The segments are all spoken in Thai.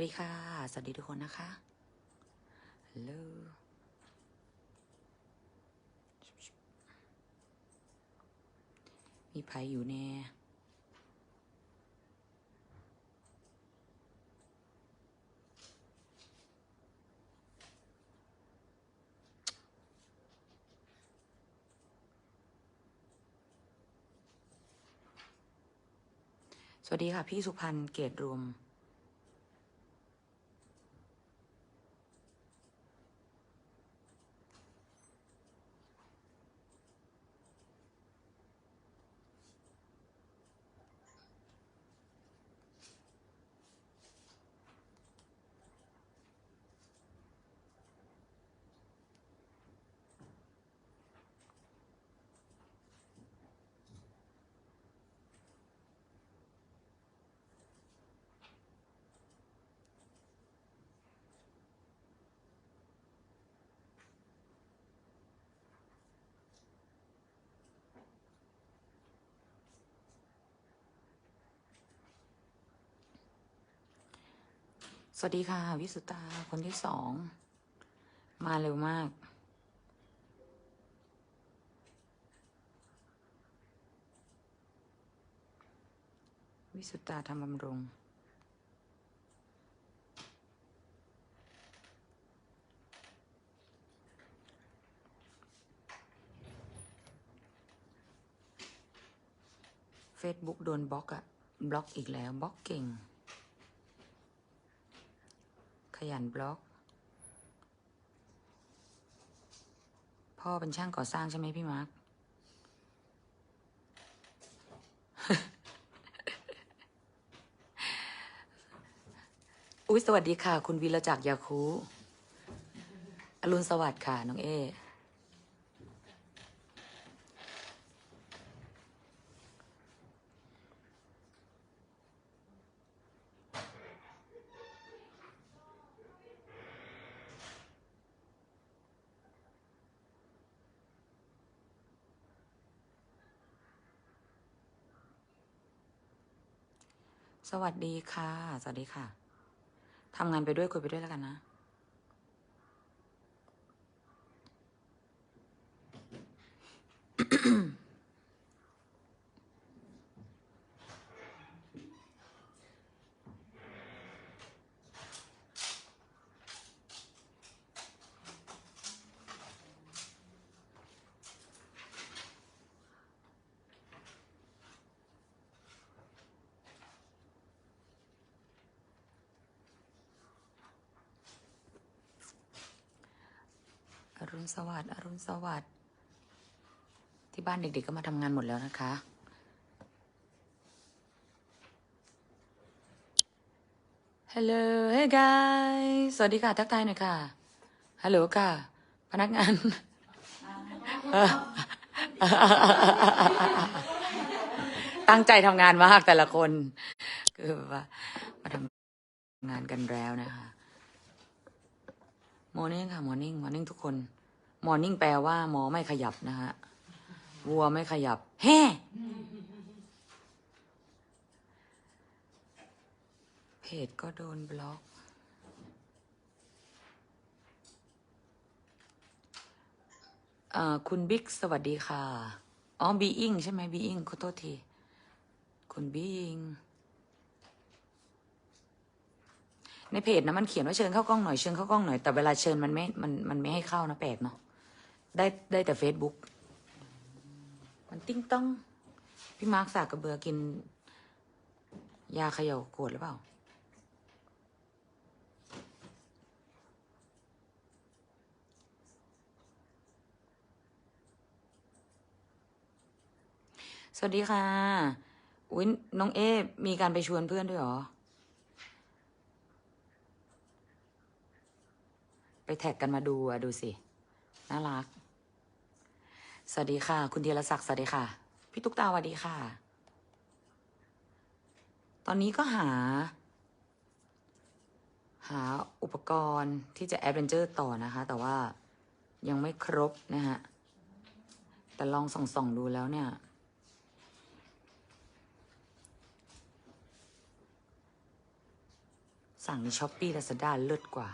วัสดีค่ะ สวัสดีทุกคนนะคะฮัลโหลมีไผอยู่แน่สวัสดีค่ะ พี่สุพันธ์เกตรวม สวัสดีค่ะ วิสุตาคนที่สอง มาเร็วมาก วิสุตาทำบำรุงเฟซบุ๊กโดนบล็อกอะบล็อกอีกแล้วบล็อกเก่ง ยันบล็อก พ่อเป็นช่างก่อสร้างใช่ไหมพี่มาร์คอุ้ยสวัสดีค่ะ คุณวีรจักรยาคูอรุณสวัสดิ์ค่ะ น้องเอ สวัสดีค่ะ สวัสดีค่ะ ทำงานไปด้วยคุยไปด้วยแล้วกันนะ อืมณ สวัสดิ์อรุณสวัสดิ์ที่บ้านเด็กๆก็มาทำงานหมดแล้วนะคะ Hello hey guys สวัสดีค่ะทักทายหน่อยค่ะ ฮัลโหลค่ะ พนักงาน ตั้งใจทำงานมากแต่ละคน คือแบบว่ามาทำงานกันแล้วนะคะมอร์นิ่งค่ะมอร์นิ่งมอร์นิ่งทุกคน มอร์นิ่งแปลว่า หมอไม่ขยับนะฮะ วัวไม่ขยับ แฮ่เพจก็โดนบล็อกอ่อคุณบิ๊กสวัสดีค่ะ อ๋อบีอิงใช่ไหมบีอิงขอโทษที คุณบีอิงในเพจนะมันเขียนว่าเชิญเข้ากล้องหน่อยเชิญเข้ากล้องหน่อยแต่เวลาเชิญมันไม่ มันมันไม่ให้เข้านะแปลกเนาะ ได้ได้แต่เฟซบุ๊กมันติ้งต้อง พี่มาร์คสากกระเบือกิน ยาเขย่าขวดหรือเปล่า สวัสดีค่ะอุ้ยน้องเอ มีการไปชวนเพื่อนด้วยหรอ ไปแท็กกันมาดูอะดูสิ น่ารัก สวัสดีค่ะ คุณธียรศักดิ์สวัสดีค่ะ พี่ตุ๊กตาสวัสดีค่ะ ตอนนี้ก็หา หาอุปกรณ์ที่จะแอดเวนเจอร์ต่อนะคะ แต่ว่ายังไม่ครบนะฮะ แต่ลองส่องๆดูแล้วเนี่ยสสั่งในช้อปปี้ลาซาด้าเลิศกว่า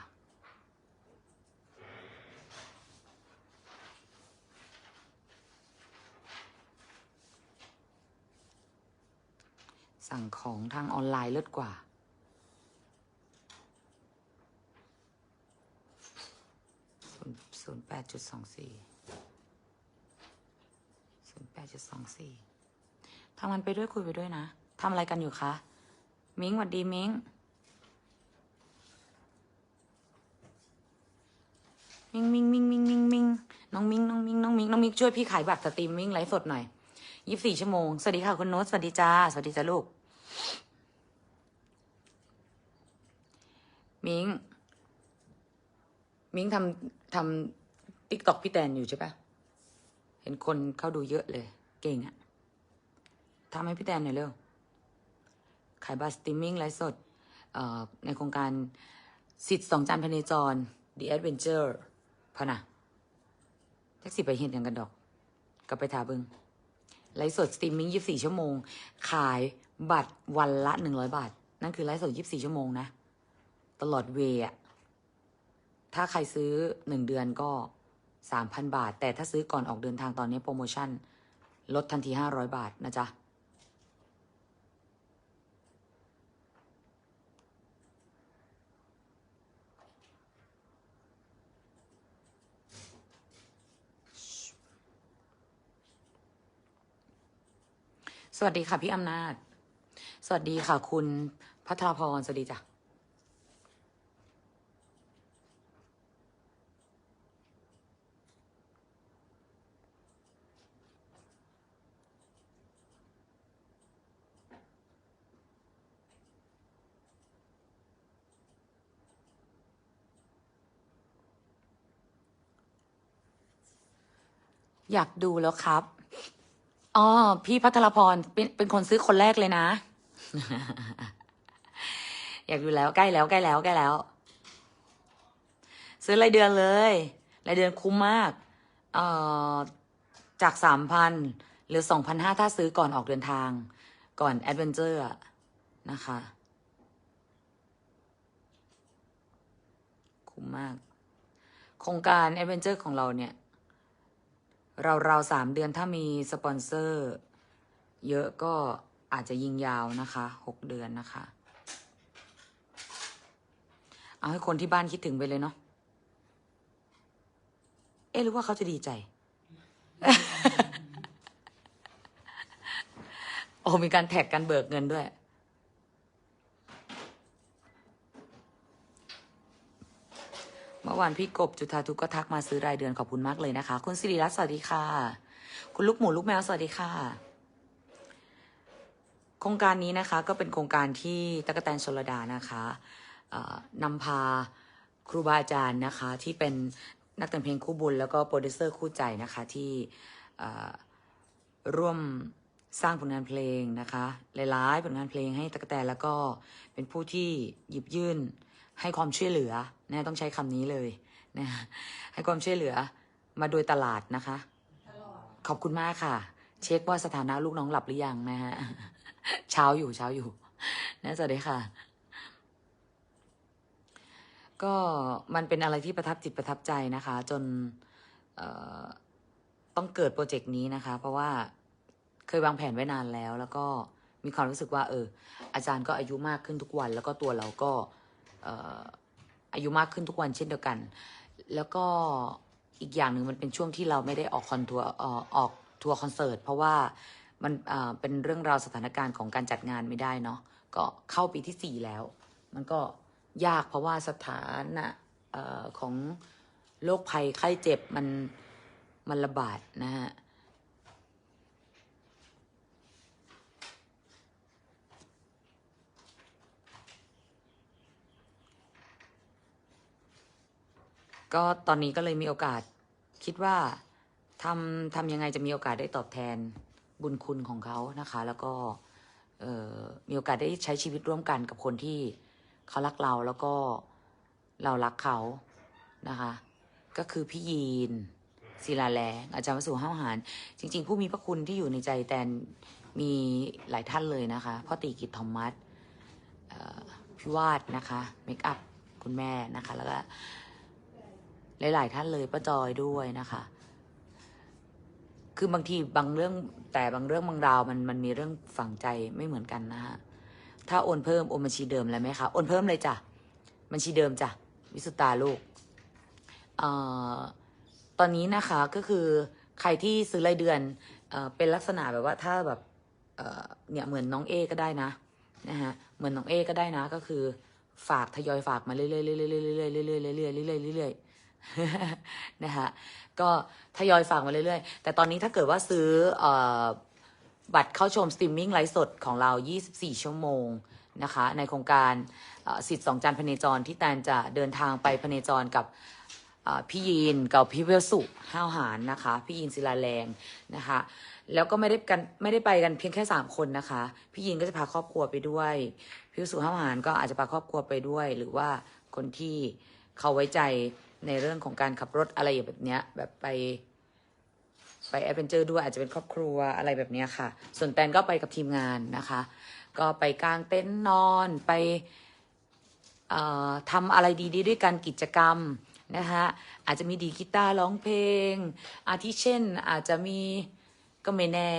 สั่งของทางออนไลน์เลิศกว่า ศูนย์แปดจุดสองสี่ศูนย์แปดจุดสองสี่ทำมันไปด้วยคุยไปด้วยนะ ทำอะไรกันอยู่คะ มิงหวัดดีมิงมิงมิงมิงมิงมิงมิงน้องมิงน้องมิงน้องมิงน้องมิงช่วยพี่ขายบัตรสตรีมมิ่งไลฟ์สดหน่อยยี่สิบสี่ชั่วโมง สวัสดีค่ะคุณโน้ต สวัสดีจ้า สวัสดีจ้าลูก มิงมิงทำทำติ๊กต็อกพี่แตนอยู่ใช่ปะเห็นคนเข้าดูเยอะเลย เก่งอะทำให้พี่แตนหน่อยเร็ว ขายบัตรสตรีมมิ่งไลฟ์สดเอ่อในโครงการสิทธิ์สองจานพเนจร The Adventure พะนะแท็กซี่ไปเห็นอย่างกันดอกกลับไปทาบิงไลฟ์สดสตรีมมิ่ง24ชั่วโมง ขายบัตรวันละ100บาท นั่นคือไลฟ์สด24ชั่วโมงนะ ตลอดเวอะถ้าใครซื้อ1เดือนก็3,000บาท แต่ถ้าซื้อก่อนออกเดินทางตอนนี้โปรโมชั่น ลดทันที500บาทนะจ๊ะสวัสดีค่ะพี่อำนาจ สวัสดีค่ะคุณพัทรพร สวัสดีจ้ะ อยากดูแล้วครับ อ๋อ พี่พัทรพรเป็นเป็นคนซื้อคนแรกเลยนะ อยากดูแล้วใกล้แล้วใกล้แล้วใกล้แล้ว ซื้อรายเดือนเลยรายเดือนคุ้มมาก เอ่อ จากสามพันหรือสองพันห้าถ้าซื้อก่อนออกเดินทาง ก่อนแอดเวนเจอร์นะคะ คุ้มมาก โครงการแอดเวนเจอร์ของเราเนี่ย เราเราสามเดือนถ้ามีสปอนเซอร์ เยอะก็อาจจะยิงยาวนะคะหกเดือนนะคะ เอาให้คนที่บ้านคิดถึงไปเลยเนาะเอ๊ะหรือว่าเขาจะดีใจ โอ้มีการแท็กกันเบิกเงินด้วย มื่อวานพี่กบจุธาทุกก็ทักมาซื้อรายเดือนขอบคุณมากเลยนะคะ คุณสิริรัตน์สวัสดีค่ะ คุณลูกหมูลูกแมวสวัสดีค่ะ โครงการนี้นะคะก็เป็นโครงการที่ตะกะแตนชลดานะคะนำพาครูบาอาจารย์นะคะ ที่เป็นนักแต่งเพลงคู่บุญ แล้วก็โปรดิวเซอร์คู่ใจนะคะที่ร่วมสร้างผลงานเพลงนะคะหลายๆผลงานเพลงให้ตะกกะแตนแล้วก็เป็นผู้ที่หยิบยื่น ให้ความช่วยเหลือนะต้องใช้คำนี้เลยนะให้ความช่วยเหลือมาโดยตลาดนะคะ ขอบคุณมากค่ะ เช็คว่าสถานะลูกน้องหลับหรือยังนะฮะเช้าอยู่เช้าอยู่นะสวัสดีค่ะ ก็มันเป็นอะไรที่ประทับจิตประทับใจนะคะ จนต้องเกิดโปรเจกต์นี้นะคะ เพราะว่าเคยวางแผนไว้นานแล้ว แล้วก็มีความรู้สึกว่า เออ อาจารย์ก็อายุมากขึ้นทุกวัน แล้วก็ตัวเราก็ อายุมากขึ้นทุกวันเช่นเดียวกัน แล้วก็อีกอย่างหนึ่งมันเป็นช่วงที่เราไม่ได้ออกคอนทัวร์ออกทัวร์คอนเสิร์ตเพราะว่ามันเป็นเรื่องราวสถานการณ์ของการจัดงานไม่ได้เนาะก็เข้าปีที่สี่แล้ว มันก็ยากเพราะว่าสถานะของโรคภัยไข้เจ็บมันมันระบาดนะฮะ ก็ตอนนี้ก็เลยมีโอกาสคิดว่าทำทำยังไงจะมีโอกาสได้ตอบแทนบุญคุณของเขานะคะ แล้วก็มีโอกาสได้ใช้ชีวิตร่วมกันกับคนที่เขารักเราแล้วก็เรารักเขานะคะ ก็คือพี่ยีนศิลาแรงอาจารย์วสุห้าวหารจริง ๆ ผู้มีพระคุณที่อยู่ในใจแตนมีหลายท่านเลยนะคะพ่อตีกิตทอมมัสพี่วาดนะคะเมคอัพคุณแม่นะคะ แล้วก็ หลาย ๆ ท่านเลยป้าจอยด้วยนะคะ คือบางทีบางเรื่องแต่บางเรื่องบางราวมันมันมีเรื่องฝังใจไม่เหมือนกันนะฮะ ถ้าโอนเพิ่มโอนบัญชีเดิมแล้วไหมคะ โอนเพิ่มเลยจ้ะ บัญชีเดิมจ้ะ วิสุตาลูกเอ่อตอนนี้นะคะก็คือใครที่ซื้อรายเดือนเอ่อเป็นลักษณะแบบว่าถ้าแบบเอ่อเนี่ยเหมือนน้องเอก็ได้นะนะฮะเหมือนน้องเอก็ได้นะ ก็คือฝากทยอยฝากมาเรื่อยๆเรื่อยๆเรื่อยๆเรื่อยๆเรื่อยๆเรื่อยๆ นะคะก็ทยอยฝากมาเรื่อยๆ แต่ตอนนี้ถ้าเกิดว่าซื้ออบัตรเข้าชมสตรีมมิ่งไลฟ์สดของเรา 24 ชั่วโมงนะคะ ในโครงการสิทธิ์สองจานพเนจรที่แตนจะเดินทางไปพเนจรกับพี่ยีนกับพี่เวลสุห้าวหารนะคะ พี่ยีนศิลาแรงนะคะ แล้วก็ไม่ได้กันไม่ได้ไปกันเพียงแค่ 3 คนนะคะ พี่ยีนก็จะพาครอบครัวไปด้วย พี่เวลสุห้าวหารก็อาจจะพาครอบครัวไปด้วย หรือว่าคนที่เขาไว้ใจ ในเรื่องของการขับรถอะไรแบบเนี้ยแบบไปไปแอดเวนเจอร์ด้วยอาจจะเป็นครอบครัวอะไรแบบเนี้ยค่ะ ส่วนแตนก็ไปกับทีมงานนะคะ ก็ไปกางเต็นท์นอนไปทำอะไรดีๆ ด้วยกันกิจกรรมนะคะอาจจะมีดีกีตาร์ร้องเพลง อาทิเช่นอาจจะมีก็ไม่แน่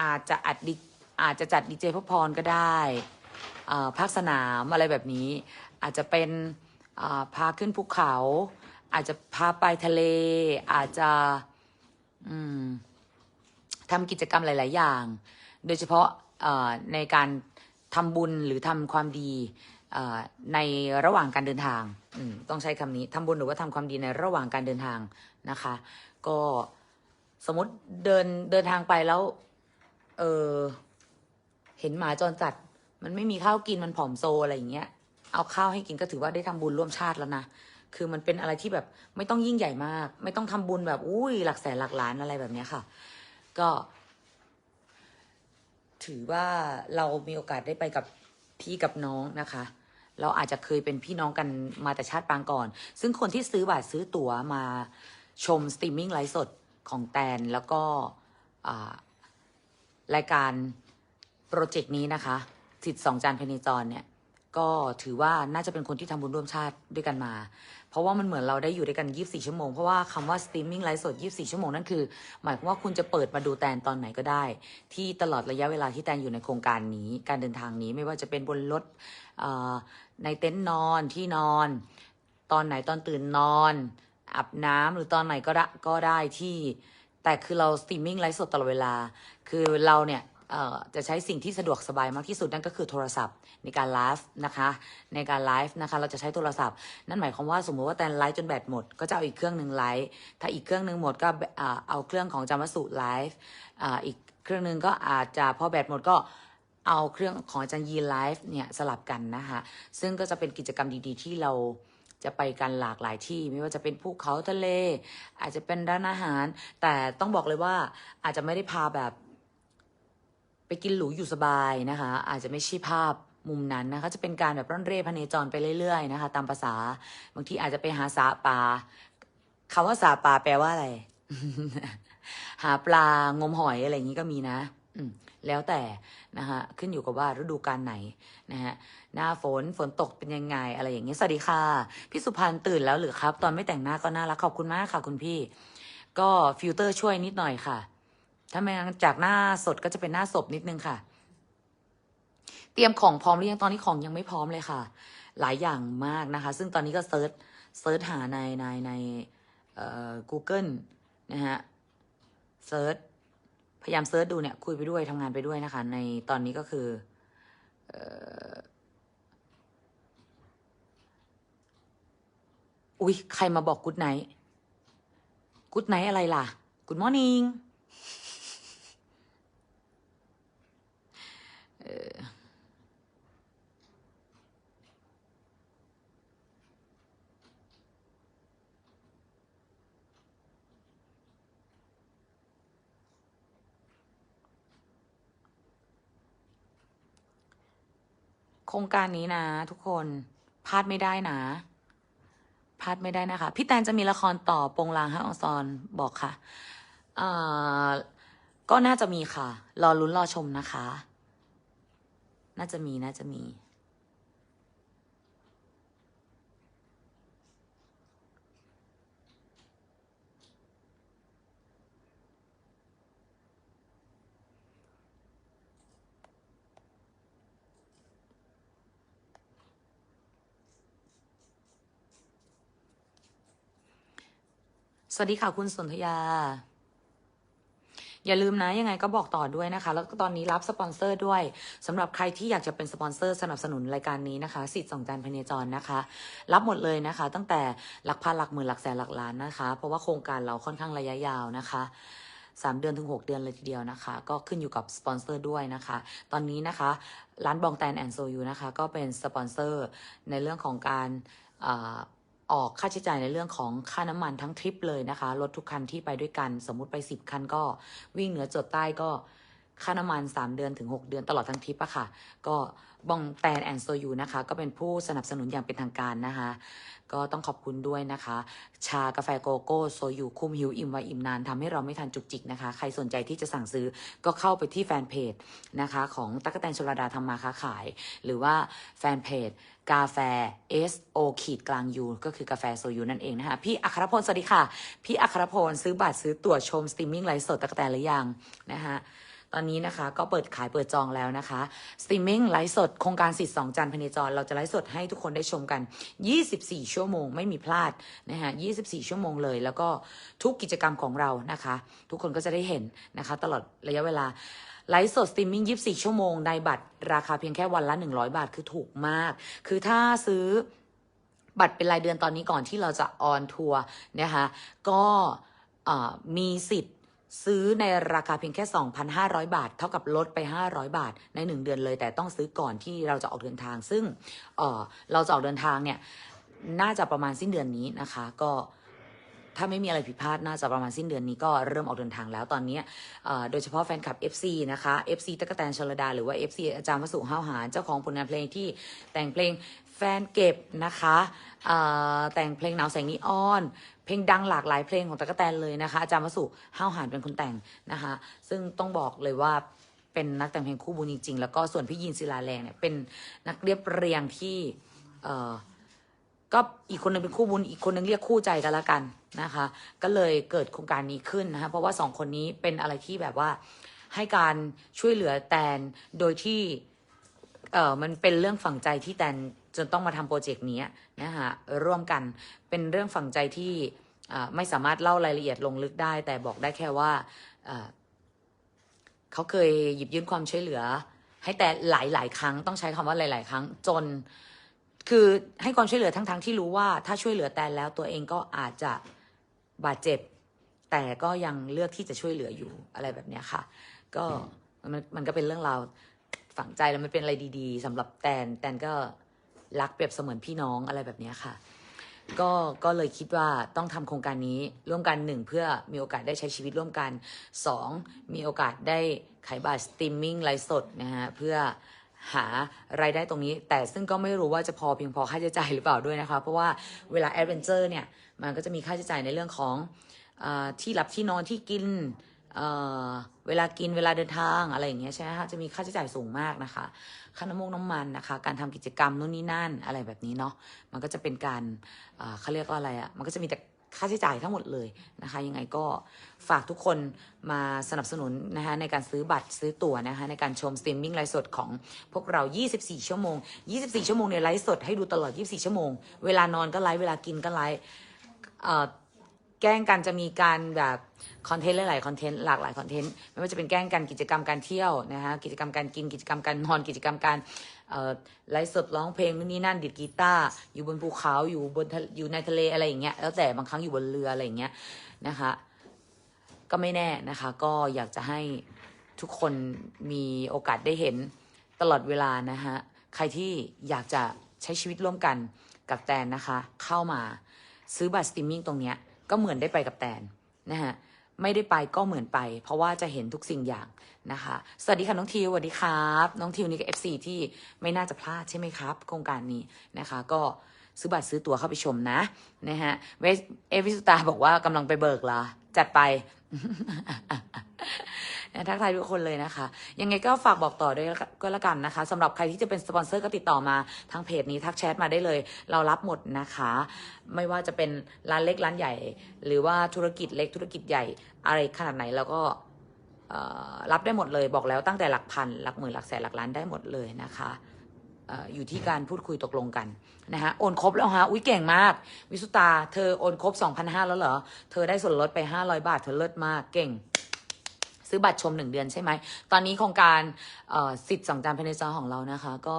อาจจะอัดดิอาจจะจัดดีเจพพรก็ได้ภาคสนามอะไรแบบนี้ อาจจะเป็น พาขึ้นภูเขา อาจจะพาไปทะเล อาจจะทำกิจกรรมหลาย ๆ อย่าง โดยเฉพาะในการทำบุญหรือทำความดีในระหว่างการเดินทาง ต้องใช้คำนี้ทำบุญหรือว่าทำความดีในระหว่างการเดินทางนะคะ ก็สมมติเดินเดินทางไปแล้ว เออเห็นหมาจรจัด มันไม่มีข้าวกินมันผอมโซอะไรอย่างเงี้ย เอาข้าวให้กินก็ถือว่าได้ทำบุญร่วมชาติแล้วนะ คือมันเป็นอะไรที่แบบไม่ต้องยิ่งใหญ่มาก ไม่ต้องทำบุญแบบอุ้ยหลักแสนหลักล้านอะไรแบบนี้ค่ะ ก็ ถือว่าเรามีโอกาสได้ไปกับพี่กับน้องนะคะ เราอาจจะเคยเป็นพี่น้องกันมาแต่ชาติปางก่อน ซึ่งคนที่ซื้อบัตรซื้อตั๋วมาชมสตรีมมิ่งไลฟ์สดของแตนแล้วก็รายการโปรเจกต์นี้นะคะสิทธิ์สองจานพเนจรเนี่ย ก็ถือว่าน่าจะเป็นคนที่ทำบุญร่วมชาติด้วยกันมา เพราะว่ามันเหมือนเราได้อยู่ด้วยกัน 24 ชั่วโมง เพราะว่าคำว่าสตรีมมิ่งไลฟ์สด 24 ชั่วโมงนั่นคือ หมายความว่าคุณจะเปิดมาดูแตนตอนไหนก็ได้ ที่ตลอดระยะเวลาที่แตนอยู่ในโครงการนี้ การเดินทางนี้ไม่ว่าจะเป็นบนรถในเต็นท์นอนที่นอน ตอนไหนตอนตื่นนอนอาบน้ำหรือตอนไหนก็ได้ก็ได้ที่ แต่คือเราสตรีมมิ่งไลฟ์สดตลอดเวลา คือเราเนี่ย จะใช้สิ่งที่สะดวกสบายมากที่สุดนั่นก็คือโทรศัพท์ในการไลฟ์นะคะ ในการไลฟ์นะคะ เราจะใช้โทรศัพท์ นั่นหมายความว่าสมมติว่าแตนไลฟ์จนแบตหมด ก็จะเอาอีกเครื่องหนึ่งไลฟ์ถ้าอีกเครื่องหนึ่งหมดก็เอาเครื่องของจามสุไลฟ์อีกเครื่องหนึ่งก็อาจจะพอแบตหมดก็เอาเครื่องของอาจารย์ยีไลฟ์เนี่ยสลับกันนะคะซึ่งก็จะเป็นกิจกรรมดีๆ ที่เราจะไปกันหลากหลายที่ ไม่ว่าจะเป็นภูเขาทะเล อาจจะเป็นร้านอาหาร แต่ต้องบอกเลยว่าอาจจะไม่ได้พาแบบ ไปกินหรูอยู่สบายนะคะ อาจจะไม่ใช่ภาพมุมนั้นนะคะ จะเป็นการแบบร่อนเร่พเนจรไปเรื่อยๆนะคะ ตามภาษา บางทีอาจจะไปหาสาปลาคำว่าสาปลาแปลว่าอะไร หาปลางมหอยอะไรอย่างนี้ก็มีนะแล้วแต่นะคะขึ้นอยู่กับว่าฤดูกาลไหนนะฮะหน้าฝนฝนตกเป็นยังไง อะไรอย่างเงี้ยสวัสดีค่ะ พี่สุพันตื่นแล้วหรือครับ ตอนไม่แต่งหน้าก็น่ารักขอบคุณมากค่ะ คุณพี่ ก็ฟิลเตอร์ช่วยนิดหน่อยค่ะ ถ้าไม่งั้นจากหน้าสดก็จะเป็นหน้าศพนิดนึงค่ะ เตรียมของพร้อมหรือยังตอนนี้ของยังไม่พร้อมเลยค่ะ หลายอย่างมากนะคะ ซึ่งตอนนี้ก็เซิร์ชเซิร์ชหาในในในเอ่อ Google นะฮะเซิร์ชพยายามเซิร์ชดูเนี่ยคุยไปด้วยทำงานไปด้วยนะคะ ในตอนนี้ก็คือเอ่อุ๊ย ใครมาบอกกูดไนท์กูดไนท์อะไรล่ะกูดมอร์นิ่ง โครงการนี้นะทุกคนพลาดไม่ได้นะพลาดไม่ได้นะคะ พี่แตนจะมีละครต่อปงลางฮะอองซอนบอกค่ะเอ่อก็น่าจะมีค่ะ รอลุ้นรอชมนะคะ น่าจะมีน่าจะมี สวัสดีค่ะคุณสนธยา อย่าลืมนะยังไงก็บอกต่อด้วยนะคะ แล้วก็ตอนนี้รับสปอนเซอร์ด้วยสำหรับใครที่อยากจะเป็นสปอนเซอร์สนับสนุนรายการนี้นะคะสิทธิ์สองจานพเนจรนะคะ รับหมดเลยนะคะ ตั้งแต่หลักพันหลักหมื่นหลักแสนหลักล้านนะคะ เพราะว่าโครงการเราค่อนข้างระยะยาวนะคะสามเดือนถึงหกเดือนเลยทีเดียวนะคะ ก็ขึ้นอยู่กับสปอนเซอร์ด้วยนะคะ ตอนนี้นะคะร้านบองแตนแอนโซยูนะคะ ก็เป็นสปอนเซอร์ในเรื่องของการ ออกค่าใช้จ่ายในเรื่องของค่าน้ำมันทั้งทริปเลยนะคะ รถทุกคันที่ไปด้วยกัน สมมุติไป 10 คันก็วิ่งเหนือจดใต้ก็ ค่าน้ำมัน 3 เดือนถึง 6 เดือนตลอดทั้งทริปอะค่ะ ก็บองแตนแอนโซยูนะคะ ก็เป็นผู้สนับสนุนอย่างเป็นทางการนะคะ ก็ต้องขอบคุณด้วยนะคะ ชากาแฟโกโก้โซยูคุมหิวอิ่มไวอิ่มนานทำให้เราไม่ทันจุกจิกนะคะ ใครสนใจที่จะสั่งซื้อก็เข้าไปที่แฟนเพจนะคะ ของตั๊กแตนชลดาธรรมาค้าขาย หรือว่าแฟนเพจกาแฟ S O ขีดกลางยูก็คือกาแฟโซยูนั่นเองนะคะ พี่อัครพลสวัสดีค่ะ พี่อัครพลซื้อบัตรซื้อตั๋วชมสตรีมมิ่งไลฟ์สดตะกแตนหรือยังนะคะ ตอนนี้นะคะก็เปิดขายเปิดจองแล้วนะคะสตรีมมิ่งไลฟ์สดโครงการสิทธิ์สองจันพเนจร เราจะไลฟ์สดให้ทุกคนได้ชมกัน 24 ชั่วโมงไม่มีพลาดนะคะ24 ชั่วโมงเลย แล้วก็ทุกกิจกรรมของเรานะคะ ทุกคนก็จะได้เห็นนะคะ ตลอดระยะเวลาไลฟ์สดสตรีมมิ่ง 24 ชั่วโมงในบัตรราคาเพียงแค่วันละ 100 บาทคือถูกมาก คือถ้าซื้อบัตรเป็นรายเดือนตอนนี้ก่อนที่เราจะออนทัวร์นะคะก็มีสิทธิ์ ซื้อในราคาเพียงแค่ 2,500 บาท เท่ากับลดไป 500 บาทใน 1 เดือนเลย แต่ต้องซื้อก่อนที่เราจะออกเดินทาง ซึ่งเออเราจะออกเดินทางเนี่ยน่าจะประมาณสิ้นเดือนนี้นะคะ ก็ถ้าไม่มีอะไรผิดพลาดน่าจะประมาณสิ้นเดือนนี้ก็เริ่มออกเดินทางแล้วตอนนี้โดยเฉพาะแฟนคลับ FC นะคะ FC ตะกะแตนชลดา หรือว่า FC อาจารย์วสุห้าวหารเจ้าของผลงานเพลงที่แต่งเพลงแฟนเก็บนะคะแต่งเพลงหนาวแสงนีออน เพลงดังหลากหลายเพลงของตะกะแตนเลยนะคะ อาจารย์วสุห้าวหารเป็นคนแต่งนะคะ ซึ่งต้องบอกเลยว่าเป็นนักแต่งเพลงคู่บุญจริงๆ แล้วก็ส่วนพี่ยินศิลาแรงเนี่ยเป็นนักเรียบเรียงที่เอ่อก็อีกคนหนึงเป็นคู่บุญอีกคนหนึงเรียกคู่ใจกันละกันนะคะ ก็เลยเกิดโครงการนี้ขึ้นนะคะเพราะว่าสองคนนี้เป็นอะไรที่แบบว่าให้การช่วยเหลือแตนโดยที่เออมันเป็นเรื่องฝังใจที่แตน จนต้องมาทำโปรเจกต์นี้นะคะร่วมกันเป็นเรื่องฝังใจที่ไม่สามารถเล่ารายละเอียดลงลึกได้ แต่บอกได้แค่ว่าเขาเคยหยิบยื่นความช่วยเหลือ ให้แต่หลาย ๆ ครั้งต้องใช้คำว่าหลาย ๆ ครั้งจนคือให้ความช่วยเหลือทั้งๆทที่รู้ว่าถ้าช่วยเหลือแตนแล้วตัวเองก็อาจจะบาดเจ็บ แต่ก็ยังเลือกที่จะช่วยเหลืออยู่อะไรแบบนี้ค่ะ ก็มันมันก็เป็นเรื่องราวฝังใจแล้วมันเป็นอะไรดี ๆสำหรับแตนแตนก็ รักเปรียบเสมือนพี่น้องอะไรแบบนี้ค่ะ ก็ก็เลยคิดว่าต้องทำโครงการนี้ร่วมกันหนึ่งเพื่อมีโอกาสได้ใช้ชีวิตร่วมกันสองมีโอกาสได้ขายบัตรสตรีมมิ่งไลฟ์สดนะฮะเพื่อหารายได้ตรงนี้ แต่ซึ่งก็ไม่รู้ว่าจะพอเพียงพอค่าใช้จ่ายหรือเปล่าด้วยนะคะ เพราะว่าเวลาแอดเวนเจอร์เนี่ย มันก็จะมีค่าใช้จ่ายในเรื่องของอที่หลับที่นอนที่กิน เเวลากินเวลาเดินทางอะไรอย่างเงี้ยใช่ไหมคะจะมีค่าใช้จ่ายสูงมากนะคะค่าน้ำมูกน้ำมันนะคะ การทำกิจกรรมนู่นนี่นั่นอะไรแบบนี้เนาะมันก็จะเป็นการเขาเรียกว่าอะไรอะ่ะมันก็จะมีแต่ค่าใช้จ่ายทั้งหมดเลยนะคะ ยังไงก็ฝากทุกคนมาสนับสนุนนะคะในการซื้อบัตรซื้อตั๋วนะคะในการชมสตรีมมิ่งไลฟ์สดของพวกเรา 24 ชั่วโมง 24 ชั่วโมงในยไลฟ์สดให้ดูตลอด 24 ชั่วโมง เวลานอนก็ไลฟ์เวลากินก็ไลฟ์ แกล้งกันจะมีการแบบคอนเทนต์หลายๆคอนเทนต์หลากหลายคอนเทนต์ไม่ว่าจะเป็นแกล้งกันกิจกรรมการเที่ยวนะคะกิจกรรมการกินกิจกรรมการนอนกิจกรรมการเอ่อไลฟ์สดร้องเพลงนู่นนี่นั่นดิดกีตาร์อยู่บนภูเขาอยู่บนอยู่ในทะเลอะไรอย่างเงี้ยแล้วแต่บางครั้งอยู่บนเรืออะไรอย่างเงี้ยนะคะก็ไม่แน่นะคะ ก็อยากจะให้ทุกคนมีโอกาสได้เห็นตลอดเวลานะคะ ใครที่อยากจะใช้ชีวิตร่วมกันกับแตนนะคะ เข้ามาซื้อบัตรสตรีมมิ่งตรงเนี้ย ก็เหมือนได้ไปกับแตนนะฮะไม่ได้ไปก็เหมือนไป เพราะว่าจะเห็นทุกสิ่งอย่างนะคะ สวัสดีค่ะน้องทิวสวัสดีครับ น้องทิวนี่ก็ FC ที่ไม่น่าจะพลาดใช่ไหมครับ โครงการนี้นะคะ ก็ซื้อบัตรซื้อตั๋วเข้าไปชมนะนะฮะเวเอวิสุตาบอกว่ากำลังไปเบิกละจัดไป นะทักทายทุกคนเลยนะคะ ยังไงก็ฝากบอกต่อด้วยก็แล้วกันนะคะสำหรับใครที่จะเป็นสปอนเซอร์ก็ติดต่อมาทางเพจนี้ทักแชทมาได้เลย เรารับหมดนะคะ ไม่ว่าจะเป็นร้านเล็กร้านใหญ่ หรือว่าธุรกิจเล็กธุรกิจใหญ่อะไรขนาดไหนเราก็รับได้หมดเลยบอกแล้วตั้งแต่หลักพันหลักหมื่นหลักแสนหลักล้านได้หมดเลยนะคะเอ่ออยู่ที่การพูดคุยตกลงกันนะฮะโอนครบแล้วฮะอุ้ยเก่งมาก วิสุตา เธอโอนครบ 2,500 แล้วเหรอ เธอได้ส่วนลดไป 500 บาท เธอเลิศมากเก่ง ซื้อบัตรชมหนึ่งเดือนใช่ไหม ตอนนี้โครงการสิทธิ์สองจานภายในจอของเรานะคะ ก็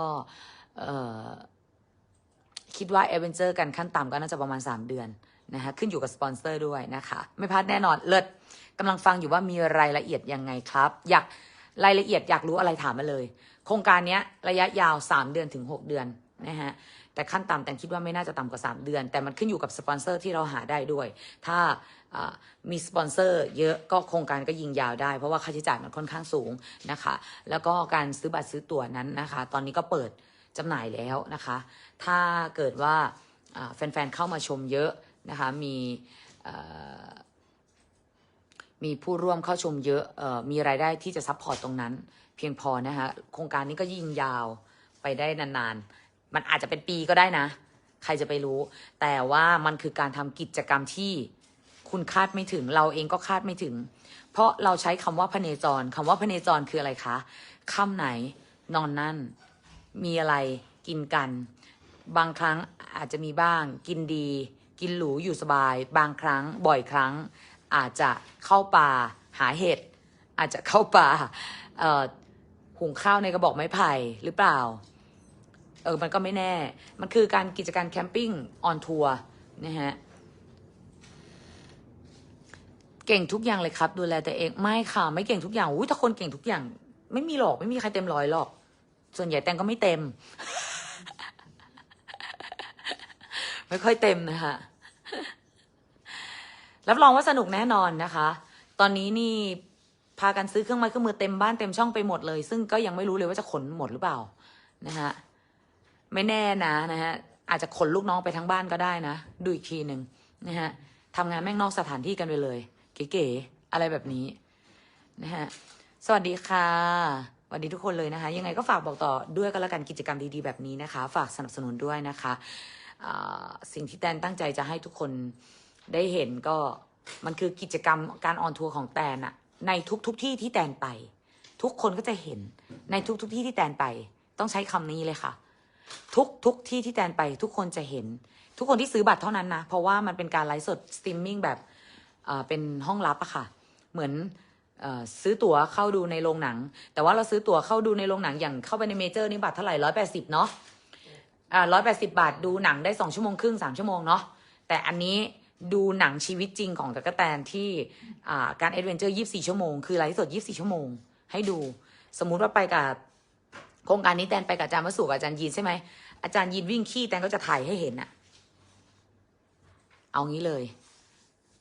คิดว่าเอเวนเจอร์กันขั้นต่ำก็น่าจะประมาณ 3 เดือนนะคะขึ้นอยู่กับสปอนเซอร์ด้วยนะคะ ไม่พลาดแน่นอนเลิศกำลังฟังอยู่ว่ามีรายละเอียดยังไงครับ อยากรายละเอียดอยากรู้อะไรถามมาเลย โครงการนี้ระยะยาว 3 เดือนถึง 6 เดือนนะฮะแต่ขั้นต่ำแต่คิดว่าไม่น่าจะต่ำกว่า 3 เดือน แต่มันขึ้นอยู่กับสปอนเซอร์ที่เราหาได้ด้วย ถ้า มีสปอนเซอร์เยอะก็โครงการก็ยิงยาวได้ เพราะว่าค่าใช้จ่ายมันค่อนข้างสูงนะคะ แล้วก็การซื้อบัตรซื้อตั๋วนั้นนะคะ ตอนนี้ก็เปิดจำหน่ายแล้วนะคะ ถ้าเกิดว่าแฟนๆเข้ามาชมเยอะนะคะมีมีผู้ร่วมเข้าชมเยอะออมีรายได้ที่จะซัพพอร์ตตรงนั้น เพียงพอนะคะโครงการนี้ก็ยิงยาวไปได้นานๆ มันอาจจะเป็นปีก็ได้นะ ใครจะไปรู้ แต่ว่ามันคือการทำกิจกรรมที่ คุณคาดไม่ถึง เราเองก็คาดไม่ถึง เพราะเราใช้คำว่าพเนจรคำว่าพเนจรคืออะไรคะค่ำไหนนอนนั่น มีอะไรกินกัน บางครั้งอาจจะมีบ้าง กินดี กินหรูอยู่สบาย บางครั้งบ่อยครั้ง อาจจะเข้าป่าหาเห็ดอาจจะเข้าป่าหุงข้าวในกระบอกไม้ไผ่หรือเปล่า เออ มันก็ไม่แน่ มันคือการกิจการแคมปิ้งออนทัวร์นะฮะ เก่งทุกอย่างเลยครับ ดูแลตัวเองไม่ค่ะ ไม่เก่งทุกอย่างอุ้ยถ้าคนเก่งทุกอย่าง ไม่มีหรอกไม่มีใครเต็มร้อยหรอก ส่วนใหญ่แตงก็ไม่เต็ม ไม่ค่อยเต็มนะคะรับรองว่าสนุกแน่นอนนะคะ ตอนนี้นี่พากันซื้อเครื่องไม้เครื่องมือเต็มบ้านเต็มช่องไปหมดเลย ซึ่งก็ยังไม่รู้เลยว่าจะขนหมดหรือเปล่านะฮะไม่แน่นะนะฮะอาจจะขนลูกน้องไปทั้งบ้านก็ได้นะ ดูอีกทีหนึ่งนะฮะทำงานแม่งนอกสถานที่กันไปเลย เก๋ๆอะไรแบบนี้นะฮะสวัสดีค่ะสวัสดีทุกคนเลยนะคะ ยังไงก็ฝากบอกต่อด้วยก็แล้วกันกิจกรรมดีๆแบบนี้นะคะ ฝากสนับสนุนด้วยนะคะสิ่งที่แตนตั้งใจจะให้ทุกคนได้เห็นก็มันคือกิจกรรมการออนทัวร์ของแตนอะในทุกๆทที่ที่แตนไป ทุกคนก็จะเห็นในทุกๆทที่ที่แตนไป ต้องใช้คำนี้เลยค่ะ ทุกทุกที่ที่แตนไป ทุกคนจะเห็น ทุกคนที่ซื้อบัตรเท่านั้นนะ เพราะว่ามันเป็นการไลฟ์สดสตรีมมิ่งแบบ เป็นห้องลับอะค่ะ เหมือนซื้อตั๋วเข้าดูในโรงหนัง แต่ว่าเราซื้อตั๋วเข้าดูในโรงหนังอย่างเข้าไปในเมเจอร์นี่บัตรเท่าไหร่ร้อยแปดสิบเนาะร้อยแปดสิบาทดูหนังได้สองชั่วโมงครึ่งสามชั่วโมงเนาะแต่อันนี้ดูหนังชีวิตจริงของตะกะแตนที่การเอดเวนเจอร์ยี่สี่ชั่วโมงคือไลฟ์สดยี่สี่ชั่วโมง ให้ดู สมมุติว่าไปกับโครงการนี้แตนไปกับอาจารย์วสุกับอาจารย์ยีนใช่ไหมอาจารย์ยีนวิ่งขี้แตนก็จะถ่ายให้เห็นอะเอางี้เลย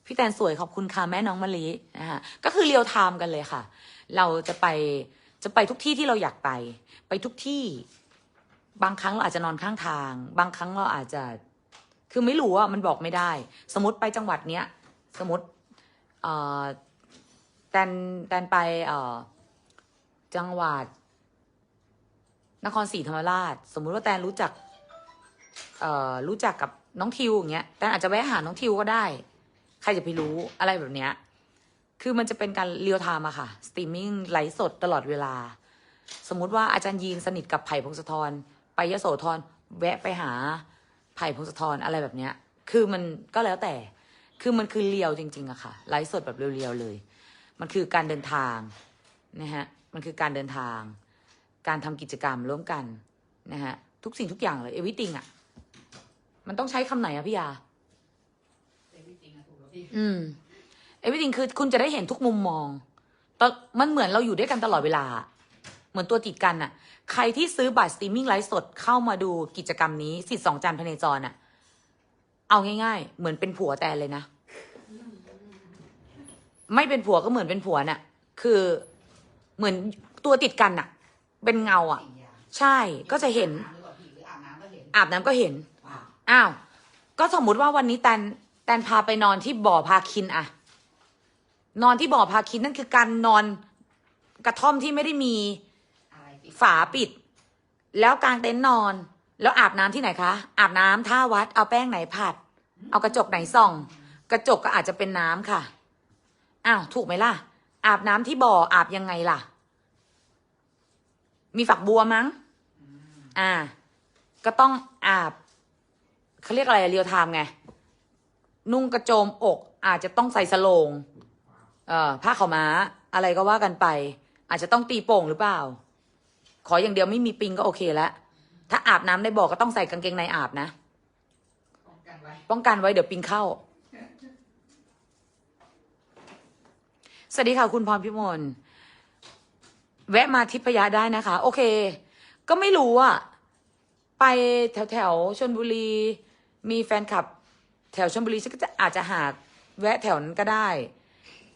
พี่แตนสวยขอบคุณค่ะแม่น้องมะลินะคะก็คือเรียวไทม์กันเลยค่ะ เราจะไปจะไปทุกที่ที่เราอยากไป ไปทุกที่ บางครั้งเราอาจจะนอนข้างทาง บางครั้งเราอาจจะ คือไม่รู้อะมันบอกไม่ได้ สมมติไปจังหวัดเนี้ย สมมติเอ่อแตนแตนไปเอ่อจังหวัด นครศรีธรรมราช สมมุติว่าแตนรู้จักเอ่อรู้จักกับน้องทิวอย่างเงี้ยแตนอาจจะแวะหาน้องทิวก็ได้ ใครจะไปรู้อะไรแบบเนี้ย คือมันจะเป็นการเรียลไทม์อะค่ะ สตรีมมิ่งไลฟ์สดตลอดเวลา สมมุติว่าอาจารย์ยีนสนิทกับไผ่พงศธร ไปยโสธรแวะไปหาไผ่พงศธรอะไรแบบเนี้ย คือมันก็แล้วแต่ คือมันคือเรียวจริงๆอะค่ะ ไลฟ์สดแบบเรียวๆเลย มันคือการเดินทางนะฮะ มันคือการเดินทาง การทำกิจกรรมร่วมกันนะฮะ ทุกสิ่งทุกอย่างเลยเอวิติงอะมันต้องใช้คำไหนอะพี่ยา อืมเอวิติงคือคุณจะได้เห็นทุกมุมมองตอนมันเหมือนเราอยู่ด้วยกันตลอดเวลา เหมือนตัวติดกันน่ะ ใครที่ซื้อบัตรสตรีมมิ่งไลฟ์สดเข้ามาดูกิจกรรมนี้สิทธิ์สองจานพเนจรน่ะ เอาง่าย ๆ เหมือนเป็นผัวแตนเลยนะ ไม่เป็นผัวก็เหมือนเป็นผัวน่ะ คือเหมือนตัวติดกันน่ะ เป็นเงาอะ ใช่ก็จะเห็น อาบน้ำก็เห็น อ้าว ก็สมมุติว่าวันนี้แตน แตนพาไปนอนที่บ่อพาคินอะนอนที่บ่อพาคินนั่นคือการนอนกระท่อมที่ไม่ได้มีฝาปิด แล้วกางเต็นท์นอน แล้วอาบน้ำที่ไหนคะ อาบน้ำท่าวัด เอาแป้งไหนผัด เอากระจกไหนส่อง กระจกก็อาจจะเป็นน้ำค่ะอ้าวถูกไหมล่ะ อาบน้ำที่บ่ออาบยังไงล่ะ มีฝักบัวมั้ง อ่า ก็ต้องอาบเขาเรียกอะไรเรียวไทม์ไง นุ่งกระโจมอก อาจจะต้องใส่สโลงเอ่อผ้าขาวม้า อะไรก็ว่ากันไป อาจจะต้องตีโป่งหรือเปล่า ขออย่างเดียวไม่มีปิงก็โอเคแล้วถ้าอาบน้ำในบ่อก็ต้องใส่กางเกงในอาบนะป้องกันไว้ป้องกันไว้เดี๋ยวปิงเข้า สวัสดีค่ะคุณพรพิมล แวะมาทิพยาได้นะคะ โอเค ก็ไม่รู้อะไปแถวแถวชนบุรี มีแฟนคลับ แถวชนบุรีฉันก็จะอาจจะหาแวะแถวนั้นก็ได้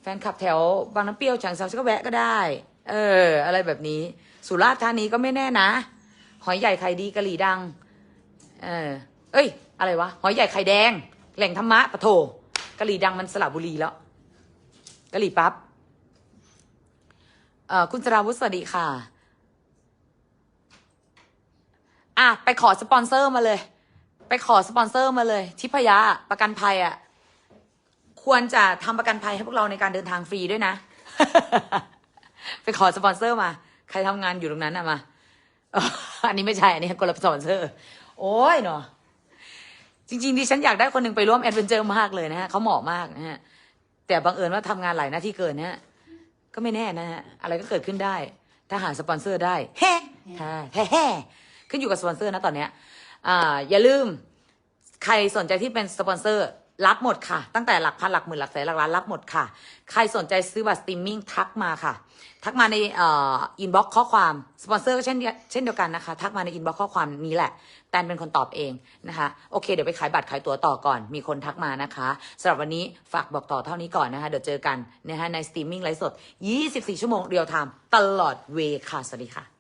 แฟนคลับแถวบางน้ำเปรี้ยวฉางเซาฉันก็แวะก็ได้ เออ อะไรแบบนี้ สุราษฎร์ธานีก็ไม่แน่นะ หอยใหญ่ไข่ดีกะหรี่ดัง เออ เอ้ย อะไรวะ หอยใหญ่ไข่แดง แหล่งธรรมะปะโถกะหรี่ดังมันสระบุรีแล้วกะหรี่ปั๊บเอ่อคุณสราวุฒิสวัสดีค่ะ อะ ไปขอสปอนเซอร์มาเลย ไปขอสปอนเซอร์มาเลย ทิพยะประกันภัยอะ ควรจะทำประกันภัยให้พวกเราในการเดินทางฟรีด้วยนะ ไปขอสปอนเซอร์มา ใครทำงานอยู่ตรงนั้นอะมา อันนี้ไม่ใช่ อันนี้คนละสปอนเซอร์ โอ้ยเนาะจริงๆดิฉันอยากได้คนหนึ่งไปร่วมแอดเวนเจอร์มากเลยนะฮะเขาเหมาะมากนะฮะ แต่บังเอิญว่าทำงานหลายหน้าที่เกินนะฮะ ก็ไม่แน่นะฮะ อะไรก็เกิดขึ้นได้ ถ้าหาสปอนเซอร์ได้ เฮ้แฮ่แฮ่แฮ่ขึ้นอยู่กับสปอนเซอร์นะตอนเนี้ย อย่าลืมใครสนใจที่เป็นสปอนเซอร์รับหมดค่ะ ตั้งแต่หลักพันหลักหมื่นหลักแสนหลักล้านรับหมดค่ะ ใครสนใจซื้อบัตรสตรีมมิ่งทักมาค่ะ ทักมาในอินบ็อกข้อความสปอนเซอร์ก็เช่นเดียเช่นเดียวกันนะคะ ทักมาในอินบ็อกข้อความนี้แหละแตนเป็นคนตอบเองนะคะ โอเค เดี๋ยวไปขายบัตรขายตั๋วต่อก่อน มีคนทักมานะคะสำหรับวันนี้ฝากบอกต่อเท่านี้ก่อนนะคะ เดี๋ยวเจอกันนะคะในสตรีมมิ่งไลฟ์สด 24 ชั่วโมงเรียลไทม์ตลอดเวค่ะสวัสดีค่ะ